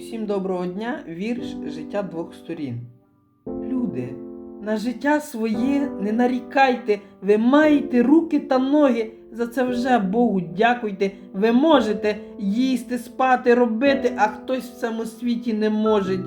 Усім доброго дня, вірш життя двох сторін. Люди, на життя своє не нарікайте, ви маєте руки та ноги. За це вже Богу дякуйте. Ви можете їсти, спати, робити, а хтось в цьому світі не може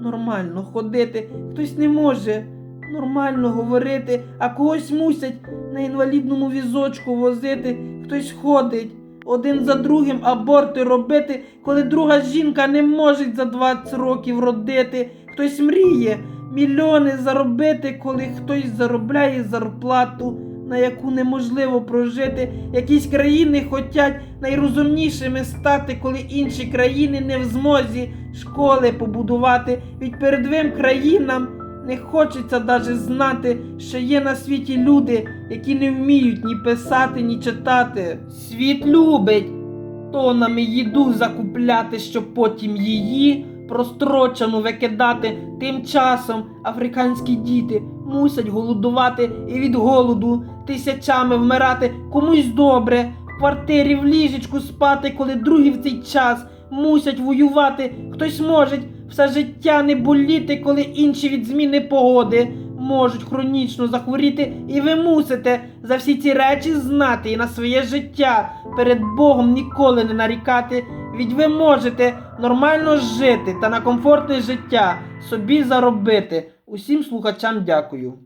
нормально ходити, хтось не може нормально говорити, а когось мусять на інвалідному візочку возити, хтось ходить. Один за другим аборти робити, коли друга жінка не може за 20 років родити. Хтось мріє мільйони заробити, коли хтось заробляє зарплату, на яку неможливо прожити. Якісь країни хочуть найрозумнішими стати, коли інші країни не в змозі школи побудувати. Від передовим країнам не хочеться даже знати, що є на світі люди, які не вміють ні писати, ні читати. Світ любить тонами їду закупляти, щоб потім її прострочену викидати. Тим часом африканські діти мусять голодувати і від голоду тисячами вмирати. Комусь добре в квартирі в ліжечку спати, коли другі в цей час мусять воювати. Хтось може все життя не боліти, коли інші від зміни погоди можуть хронічно захворіти, і ви мусите за всі ці речі знати і на своє життя перед Богом ніколи не нарікати. Ведь ви можете нормально жити та на комфортне життя собі заробити. Усім слухачам дякую.